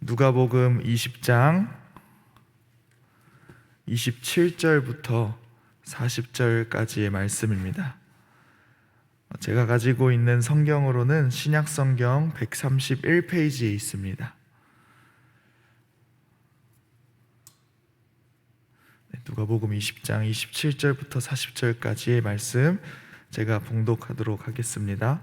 누가복음 20장 27절부터 40절까지의 말씀입니다. 제가 가지고 있는 성경으로는 신약 성경 131페이지에 있습니다. 네, 누가복음 20장 27절부터 40절까지의 말씀 제가 봉독하도록 하겠습니다.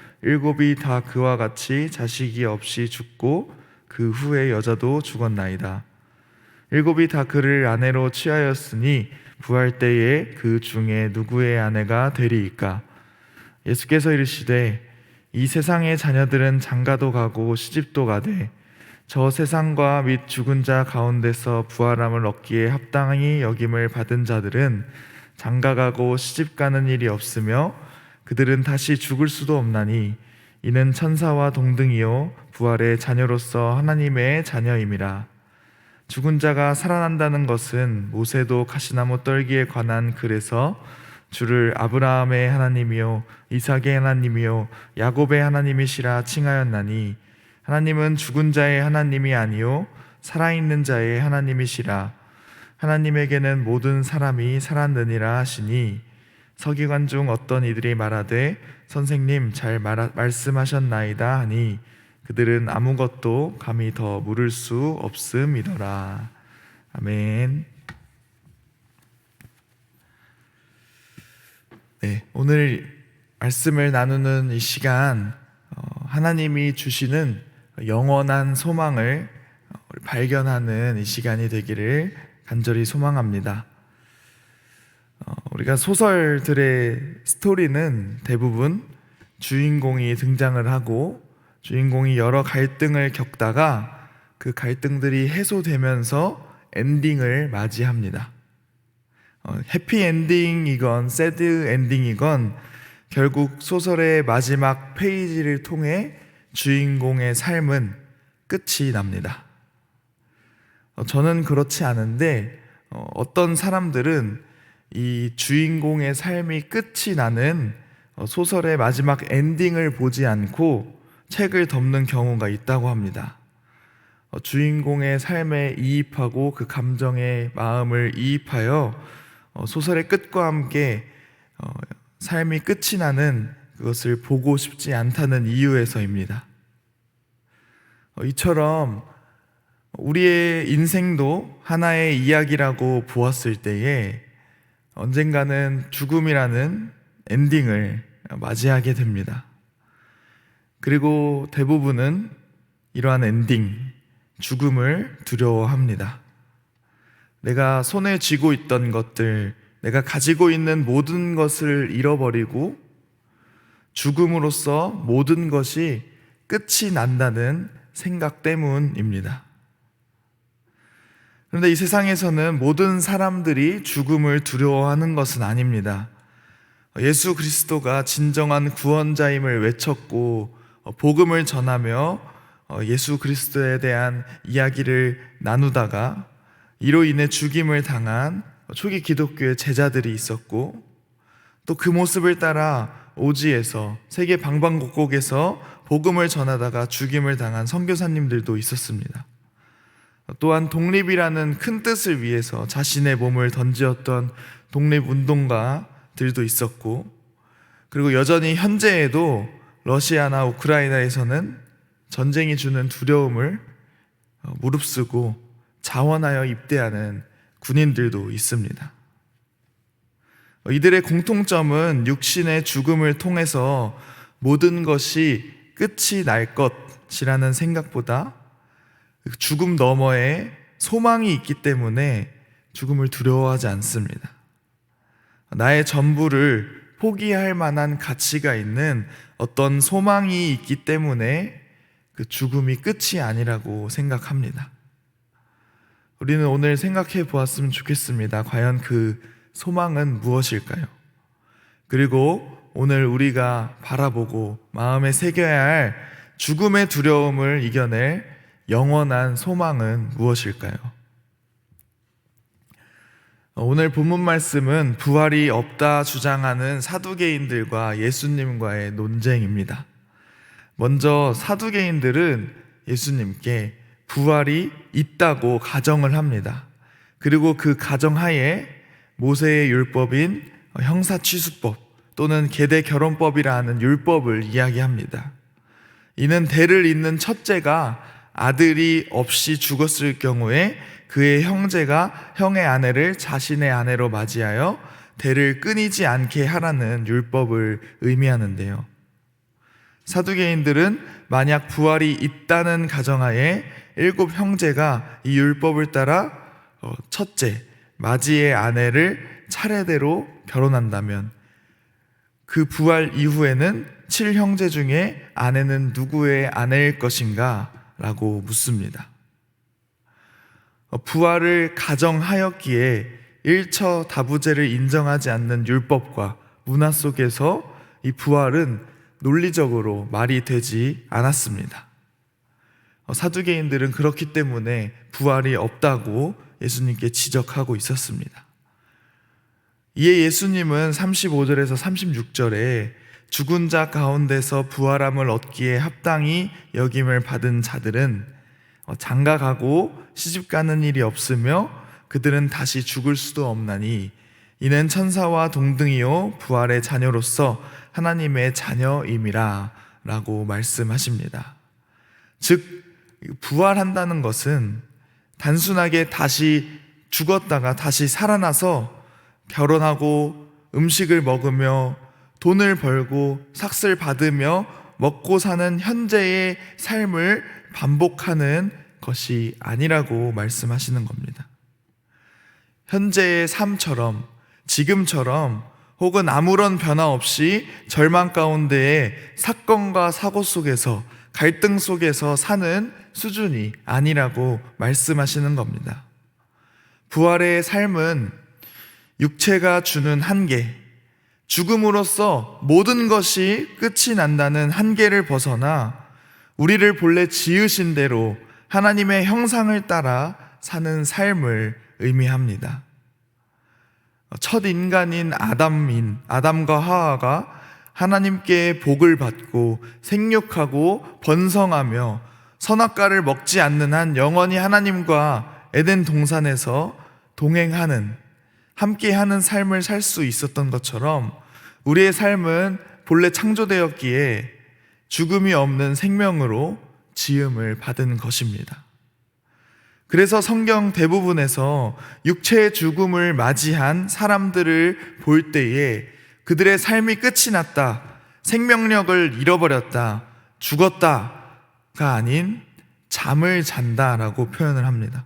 일곱이 다 그와 같이 자식이 없이 죽고 그 후에 여자도 죽었나이다. 일곱이 다 그를 아내로 취하였으니 부활 때에 그 중에 누구의 아내가 되리이까? 예수께서 이르시되 이 세상의 자녀들은 장가도 가고 시집도 가되 저 세상과 및 죽은 자 가운데서 부활함을 얻기에 합당히 여김을 받은 자들은 장가가고 시집 가는 일이 없으며 그들은 다시 죽을 수도 없나니 이는 천사와 동등이요 부활의 자녀로서 하나님의 자녀임이라. 죽은 자가 살아난다는 것은 모세도 가시나무 떨기에 관한 글에서 주를 아브라함의 하나님이요 이삭의 하나님이요 야곱의 하나님이시라 칭하였나니 하나님은 죽은 자의 하나님이 아니요 살아있는 자의 하나님이시라. 하나님에게는 모든 사람이 살았느니라 하시니 서기관 중 어떤 이들이 말하되 선생님 잘 말하, 말씀하셨나이다 하니 그들은 아무것도 감히 더 물을 수 없음이더라 아멘. 네, 오늘 말씀을 나누는 이 시간 어, 하나님이 주시는 영원한 소망을 어, 발견하는 이 시간이 되기를 간절히 소망합니다. 어, 우리가 소설들의 스토리는 대부분 주인공이 등장을 하고 주인공이 여러 갈등을 겪다가 그 갈등들이 해소되면서 엔딩을 맞이합니다. 어, 해피 엔딩이건 새드 엔딩이건 결국 소설의 마지막 페이지를 통해 주인공의 삶은 끝이 납니다. 어, 저는 그렇지 않은데 어, 어떤 사람들은 이 주인공의 삶이 끝이 나는 어, 소설의 마지막 엔딩을 보지 않고 책을 덮는 경우가 있다고 합니다. 어, 주인공의 삶에 이입하고 그 감정의 마음을 이입하여 어, 소설의 끝과 함께 어, 삶이 끝이 나는 그것을 보고 싶지 않다는 이유에서입니다. 어, 이처럼 우리의 인생도 하나의 이야기라고 보았을 때에 언젠가는 죽음이라는 엔딩을 맞이하게 됩니다. 그리고 대부분은 이러한 엔딩, 죽음을 두려워합니다. 내가 손에 쥐고 있던 것들, 내가 가지고 있는 모든 것을 잃어버리고 죽음으로써 모든 것이 끝이 난다는 생각 때문입니다. 그런데 이 세상에서는 모든 사람들이 죽음을 두려워하는 것은 아닙니다. 예수 그리스도가 진정한 구원자임을 외쳤고 복음을 전하며 예수 그리스도에 대한 이야기를 나누다가 이로 인해 죽임을 당한 초기 기독교의 제자들이 있었고 또 그 모습을 따라 오지에서 세계 방방곡곡에서 복음을 전하다가 죽임을 당한 선교사님들도 있었습니다. 또한 독립이라는 큰 뜻을 위해서 자신의 몸을 던지었던 독립운동가들도 있었고 그리고 여전히 현재에도 러시아나 우크라이나에서는 전쟁이 주는 두려움을 무릅쓰고 자원하여 입대하는 군인들도 있습니다. 이들의 공통점은 육신의 죽음을 통해서 모든 것이 끝이 날 것이라는 생각보다 죽음 너머에 소망이 있기 때문에 죽음을 두려워하지 않습니다. 나의 전부를 포기할 만한 가치가 있는 어떤 소망이 있기 때문에 그 죽음이 끝이 아니라고 생각합니다. 우리는 오늘 생각해 보았으면 좋겠습니다. 과연 그 소망은 무엇일까요? 그리고 오늘 우리가 바라보고 마음에 새겨야 할 죽음의 두려움을 이겨낼 영원한 소망은 무엇일까요? 오늘 본문 말씀은 부활이 없다 주장하는 사두개인들과 예수님과의 논쟁입니다. 먼저 사두개인들은 예수님께 부활이 있다고 가정을 합니다. 그리고 그 가정 하에 모세의 율법인 형사취수법 또는 계대 결혼법이라 하는 율법을 이야기합니다. 이는 대를 잇는 첫째가 아들이 없이 죽었을 경우에 그의 형제가 형의 아내를 자신의 아내로 맞이하여 대를 끊이지 않게 하라는 율법을 의미하는데요. 사두개인들은 만약 부활이 있다는 가정하에 일곱 형제가 이 율법을 따라 어, 첫째 마지의 아내를 차례대로 결혼한다면 그 부활 이후에는 칠 형제 중에 아내는 누구의 아내일 것인가? 라고 묻습니다. 어, 부활을 가정하였기에 일처 다부제를 인정하지 않는 율법과 문화 속에서 이 부활은 논리적으로 말이 되지 않았습니다. 어, 사두개인들은 그렇기 때문에 부활이 없다고 예수님께 지적하고 있었습니다. 이에 예수님은 35절에서 36절에 죽은 자 가운데서 부활함을 얻기에 합당히 여김을 받은 자들은 어, 장가 가고 시집 가는 일이 없으며 그들은 다시 죽을 수도 없나니 이는 천사와 동등이요 부활의 자녀로서 하나님의 자녀임이라 라고 말씀하십니다. 즉 부활한다는 것은 단순하게 다시 죽었다가 다시 살아나서 결혼하고 음식을 먹으며 돈을 벌고 삭슬 받으며 먹고 사는 현재의 삶을 반복하는 것이 아니라고 말씀하시는 겁니다. 현재의 삶처럼 지금처럼 혹은 아무런 변화 없이 절망 가운데에 사건과 사고 속에서 갈등 속에서 사는 수준이 아니라고 말씀하시는 겁니다. 부활의 삶은 육체가 주는 한계, 죽음으로써 모든 것이 끝이 난다는 한계를 벗어나 우리를 본래 지으신 대로 하나님의 형상을 따라 사는 삶을 의미합니다. 첫 인간인 아담인 아담과 하와가 하나님께 복을 받고 생육하고 번성하며 선악과를 먹지 않는 한 영원히 하나님과 에덴 동산에서 동행하는 함께하는 삶을 살 수 있었던 것처럼 우리의 삶은 본래 창조되었기에 죽음이 없는 생명으로 지음을 받은 것입니다. 그래서 성경 대부분에서 육체의 죽음을 맞이한 사람들을 볼 때에 그들의 삶이 끝이 났다, 생명력을 잃어버렸다, 죽었다가 아닌 잠을 잔다라고 표현을 합니다.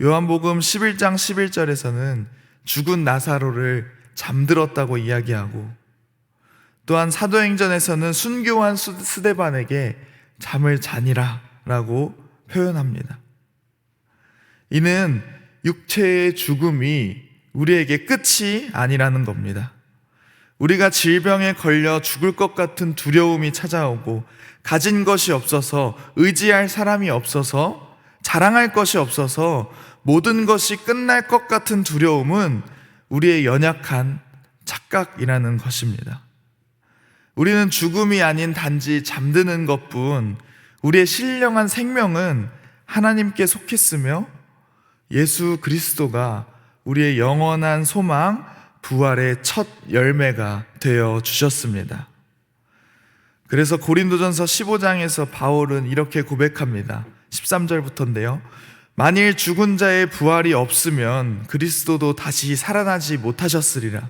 요한복음 11장 11절에서는 죽은 나사로를 잠들었다고 이야기하고 또한 사도행전에서는 순교한 스데반에게 잠을 자니라 라고 표현합니다. 이는 육체의 죽음이 우리에게 끝이 아니라는 겁니다. 우리가 질병에 걸려 죽을 것 같은 두려움이 찾아오고 가진 것이 없어서 의지할 사람이 없어서 자랑할 것이 없어서 모든 것이 끝날 것 같은 두려움은 우리의 연약한 착각이라는 것입니다. 우리는 죽음이 아닌 단지 잠드는 것뿐 우리의 신령한 생명은 하나님께 속했으며 예수 그리스도가 우리의 영원한 소망, 부활의 첫 열매가 되어 주셨습니다. 그래서 고린도전서 15장에서 바울은 이렇게 고백합니다. 13절부터인데요. 만일 죽은 자의 부활이 없으면 그리스도도 다시 살아나지 못하셨으리라.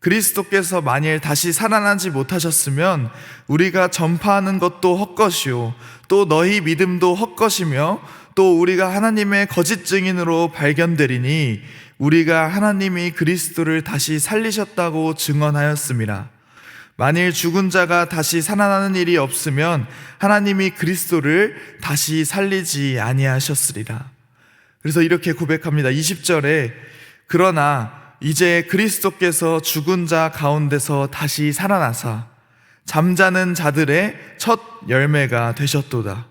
그리스도께서 만일 다시 살아나지 못하셨으면 우리가 전파하는 것도 헛것이요. 또 너희 믿음도 헛것이며 또 우리가 하나님의 거짓 증인으로 발견되리니 우리가 하나님이 그리스도를 다시 살리셨다고 증언하였습니다. 만일 죽은 자가 다시 살아나는 일이 없으면 하나님이 그리스도를 다시 살리지 아니하셨으리라. 그래서 이렇게 고백합니다. 20절에 그러나 이제 그리스도께서 죽은 자 가운데서 다시 살아나사 잠자는 자들의 첫 열매가 되셨도다.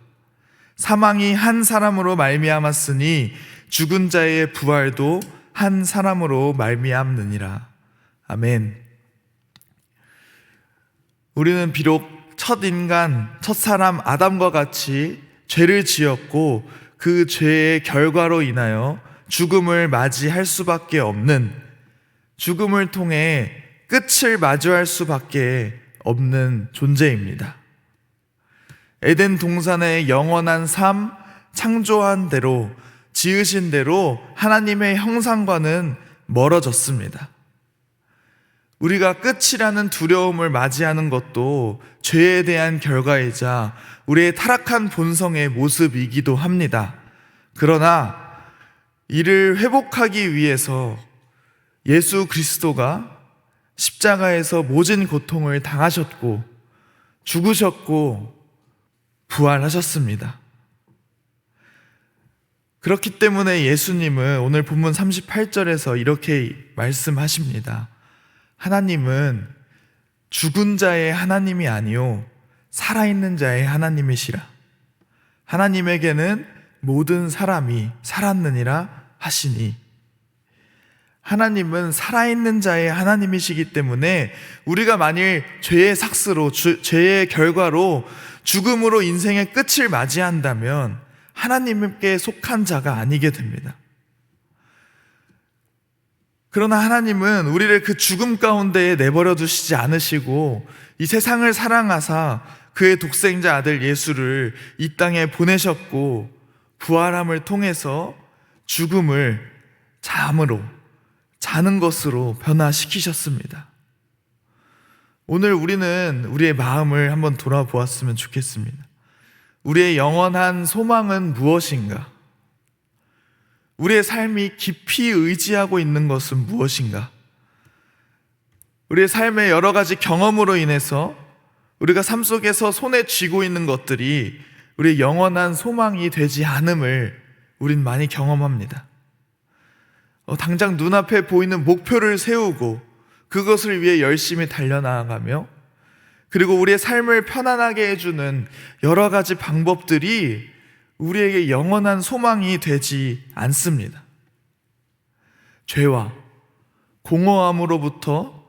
사망이 한 사람으로 말미암았으니 죽은 자의 부활도 한 사람으로 말미암느니라. 아멘. 우리는 비록 첫 인간, 첫 사람 아담과 같이 죄를 지었고 그 죄의 결과로 인하여 죽음을 맞이할 수밖에 없는 죽음을 통해 끝을 마주할 수밖에 없는 존재입니다. 에덴 동산의 영원한 삶, 창조한 대로, 지으신 대로 하나님의 형상과는 멀어졌습니다. 우리가 끝이라는 두려움을 맞이하는 것도 죄에 대한 결과이자 우리의 타락한 본성의 모습이기도 합니다. 그러나 이를 회복하기 위해서 예수 그리스도가 십자가에서 모진 고통을 당하셨고 죽으셨고 부활하셨습니다. 그렇기 때문에 예수님은 오늘 본문 38절에서 이렇게 말씀하십니다. 하나님은 죽은 자의 하나님이 아니요 살아있는 자의 하나님이시라. 하나님에게는 모든 사람이 살았느니라 하시니 하나님은 살아있는 자의 하나님이시기 때문에 우리가 만일 죄의 삭스로 주, 죄의 결과로 죽음으로 인생의 끝을 맞이한다면 하나님께 속한 자가 아니게 됩니다. 그러나 하나님은 우리를 그 죽음 가운데에 내버려 두시지 않으시고 이 세상을 사랑하사 그의 독생자 아들 예수를 이 땅에 보내셨고 부활함을 통해서 죽음을 잠으로 자는 것으로 변화시키셨습니다. 오늘 우리는 우리의 마음을 한번 돌아보았으면 좋겠습니다. 우리의 영원한 소망은 무엇인가? 우리의 삶이 깊이 의지하고 있는 것은 무엇인가? 우리의 삶의 여러 가지 경험으로 인해서 우리가 삶 속에서 손에 쥐고 있는 것들이 우리의 영원한 소망이 되지 않음을 우린 많이 경험합니다. 어, 당장 눈앞에 보이는 목표를 세우고 그것을 위해 열심히 달려나가며 그리고 우리의 삶을 편안하게 해주는 여러 가지 방법들이 우리에게 영원한 소망이 되지 않습니다. 죄와 공허함으로부터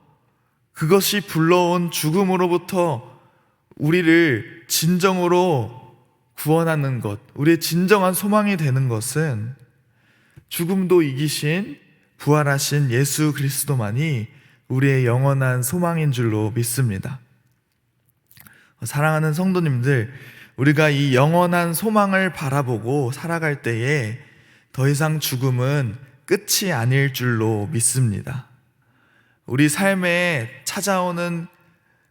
그것이 불러온 죽음으로부터 우리를 진정으로 구원하는 것, 우리의 진정한 소망이 되는 것은 죽음도 이기신 부활하신 예수 그리스도만이 우리의 영원한 소망인 줄로 믿습니다. 사랑하는 성도님들, 우리가 이 영원한 소망을 바라보고 살아갈 때에 더 이상 죽음은 끝이 아닐 줄로 믿습니다. 우리 삶에 찾아오는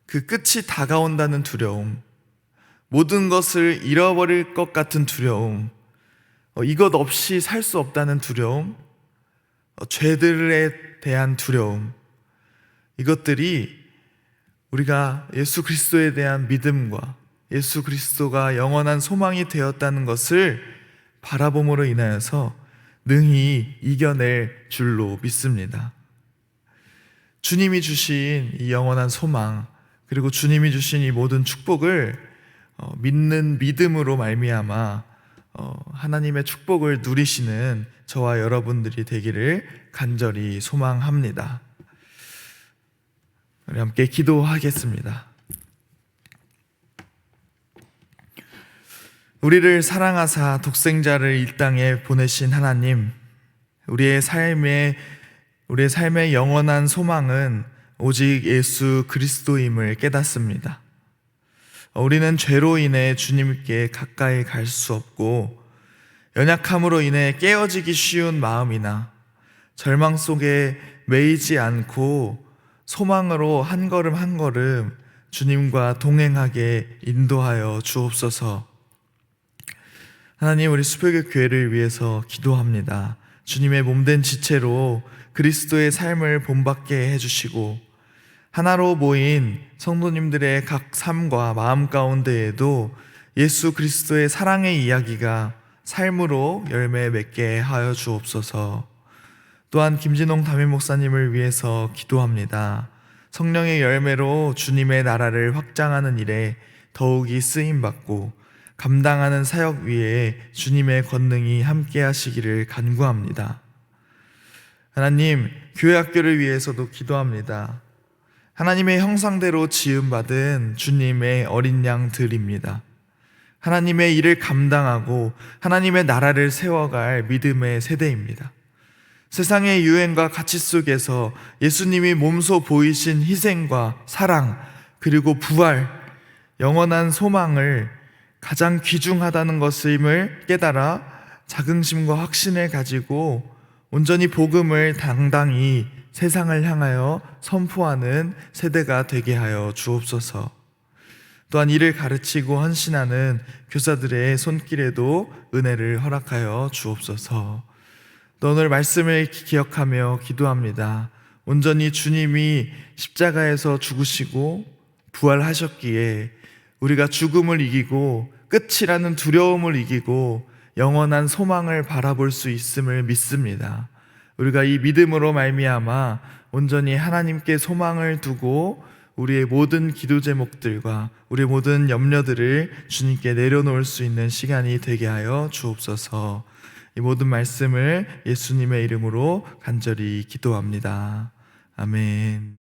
그 끝이 다가온다는 두려움, 모든 것을 잃어버릴 것 같은 두려움, 어, 이것 없이 살 수 없다는 두려움, 어, 죄들에 대한 두려움, 이것들이 우리가 예수 그리스도에 대한 믿음과 예수 그리스도가 영원한 소망이 되었다는 것을 바라봄으로 인하여서 능히 이겨낼 줄로 믿습니다. 주님이 주신 이 영원한 소망, 그리고 주님이 주신 이 모든 축복을 어, 믿는 믿음으로 말미암아 어, 하나님의 축복을 누리시는 저와 여러분들이 되기를 간절히 소망합니다. 우리 함께 기도하겠습니다. 우리를 사랑하사 독생자를 이 땅에 보내신 하나님, 우리의 삶의 우리의 삶의 영원한 소망은 오직 예수 그리스도임을 깨닫습니다. 우리는 죄로 인해 주님께 가까이 갈 수 없고 연약함으로 인해 깨어지기 쉬운 마음이나 절망 속에 매이지 않고 소망으로 한 걸음 한 걸음 주님과 동행하게 인도하여 주옵소서. 하나님 우리 수표교 교회를 위해서 기도합니다. 주님의 몸된 지체로 그리스도의 삶을 본받게 해주시고 하나로 모인 성도님들의 각 삶과 마음 가운데에도 예수 그리스도의 사랑의 이야기가 삶으로 열매 맺게 하여 주옵소서. 또한 김진홍 담임 목사님을 위해서 기도합니다. 성령의 열매로 주님의 나라를 확장하는 일에 더욱이 쓰임 받고 감당하는 사역 위에 주님의 권능이 함께 하시기를 간구합니다. 하나님, 교회 학교를 위해서도 기도합니다. 하나님의 형상대로 지음받은 주님의 어린 양들입니다. 하나님의 일을 감당하고 하나님의 나라를 세워갈 믿음의 세대입니다. 세상의 유행과 가치 속에서 예수님이 몸소 보이신 희생과 사랑, 그리고 부활, 영원한 소망을 가장 귀중하다는 것임을 깨달아 자긍심과 확신을 가지고 온전히 복음을 당당히 세상을 향하여 선포하는 세대가 되게 하여 주옵소서. 또한 이를 가르치고 헌신하는 교사들의 손길에도 은혜를 허락하여 주옵소서. 또 오늘 말씀을 기억하며 기도합니다. 온전히 주님이 십자가에서 죽으시고 부활하셨기에 우리가 죽음을 이기고 끝이라는 두려움을 이기고 영원한 소망을 바라볼 수 있음을 믿습니다. 우리가 이 믿음으로 말미암아 온전히 하나님께 소망을 두고 우리의 모든 기도 제목들과 우리의 모든 염려들을 주님께 내려놓을 수 있는 시간이 되게 하여 주옵소서. 이 모든 말씀을 예수님의 이름으로 간절히 기도합니다. 아멘.